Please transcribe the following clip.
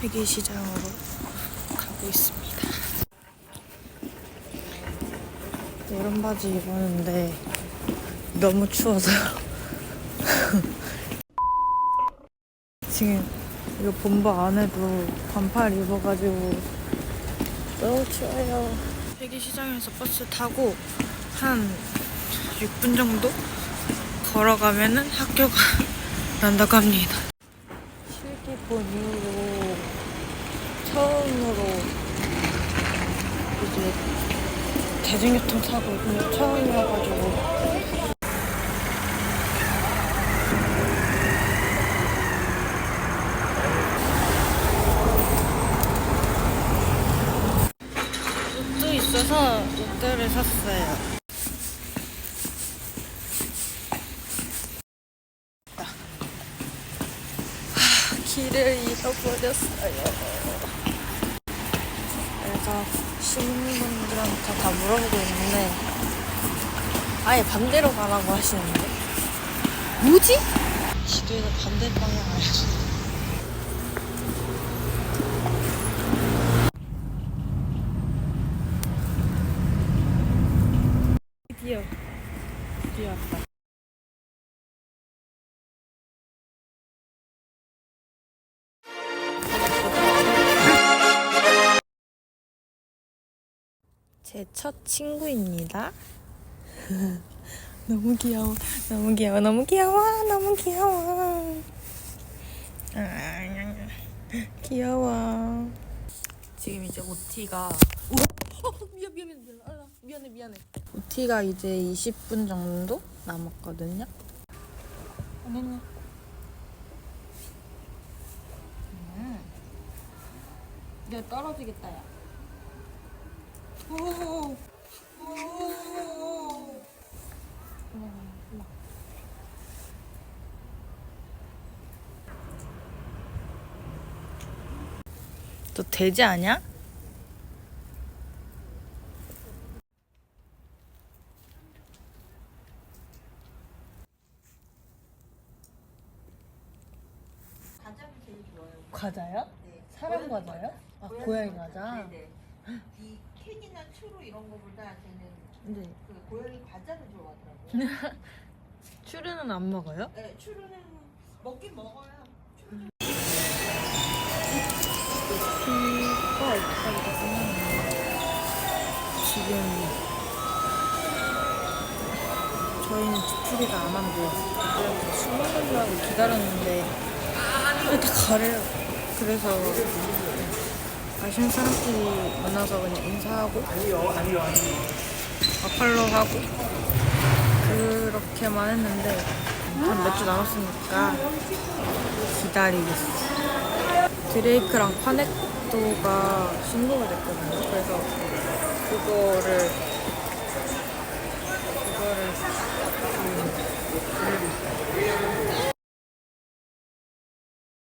세계시장으로 가고 있습니다. 이런 바지 입었는데 너무 추워서요. 지금 이거 본버 안에도 반팔 입어가지고 너무 추워요. 세계시장에서 버스 타고 한 6분 정도 걸어가면은 학교가 난다고 합니다. 실기본 이후로 처음으로 이제 대중교통 타고 그냥 처음이어가지고 옷도 있어서 옷들을 샀어요. 길을 잃어버렸어요. 그래서 시민분들한테 다 물어보고 있는데 아예 반대로 가라고 하시는데 뭐지? 지도에서 반대 방향 알려줘. 드디어 드디어 왔다. 제 첫 친구입니다. 너무 귀여워, 너무 귀여워, 너무 귀여워, 너무 귀여워. 아, 귀여워. 지금 이제 어, 미안 미안 미안. 미안해 미안해. OT가 이제 20분 정도 남았거든요. 아니네. 음. 내가 떨어지겠다 야. 오. 오. 너 돼지 제일 좋아요. 과자요? 네. 사람 과자요? 아 고양이 과자. 네네. 이 추루 이런 거보다 저는 네. 그 고양이 과자를 좋아하더라고요. 추루는 안 먹어요? 네, 추루는 먹긴 먹어요. 생각했는데 지금 저희는 뒤풀이가 안. 그래서 술 먹으려고 기다렸는데 왜다 가래요. 그래서 아쉬운 사람끼리 만나서 그냥 인사하고 마팔로 하고 그렇게만 했는데 한 몇 주 남았으니까 기다리겠어. 드레이크랑 파넥도가 신고가 됐거든요. 그래서 그거를